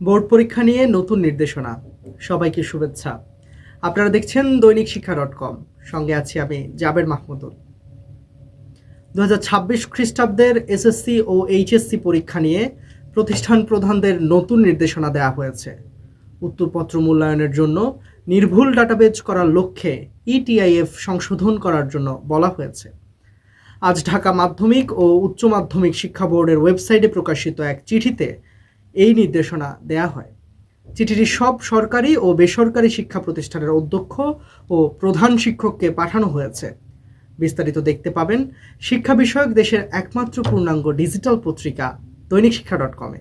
Board পরীক্ষা নিয়ে নতুন নির্দেশনা। সবাইকে শুভেচ্ছা। আপনারা দেখছেন দৈনিক শিক্ষা ডট কম। সঙ্গে আছি আমি জাবের মাহমুদুল। দু হাজার ছাব্বিশ খ্রিস্টাব্দের এসএসসি ও এইচএসসি পরীক্ষা নিয়ে প্রতিষ্ঠান প্রধানদের নতুন নির্দেশনা দেওয়া হয়েছে। উত্তরপত্র মূল্যায়নের জন্য নির্ভুল ডাটাবেজ করার লক্ষ্যে E ইটিআইএফ সংশোধন করার জন্য বলা হয়েছে। আজ ঢাকা মাধ্যমিক ও উচ্চ মাধ্যমিক শিক্ষা বোর্ডের ওয়েবসাইটে প্রকাশিত এক চিঠিতে এই নির্দেশনা দেয়া হয়। চিঠিটি সব সরকারি ও বেসরকারি শিক্ষা প্রতিষ্ঠানের অধ্যক্ষ ও প্রধান শিক্ষককে পাঠানো হয়েছে। বিস্তারিত দেখতে পাবেন শিক্ষা বিষয়ক দেশের একমাত্র পূর্ণাঙ্গ ডিজিটাল পত্রিকা দৈনিক শিক্ষা ডট কমে।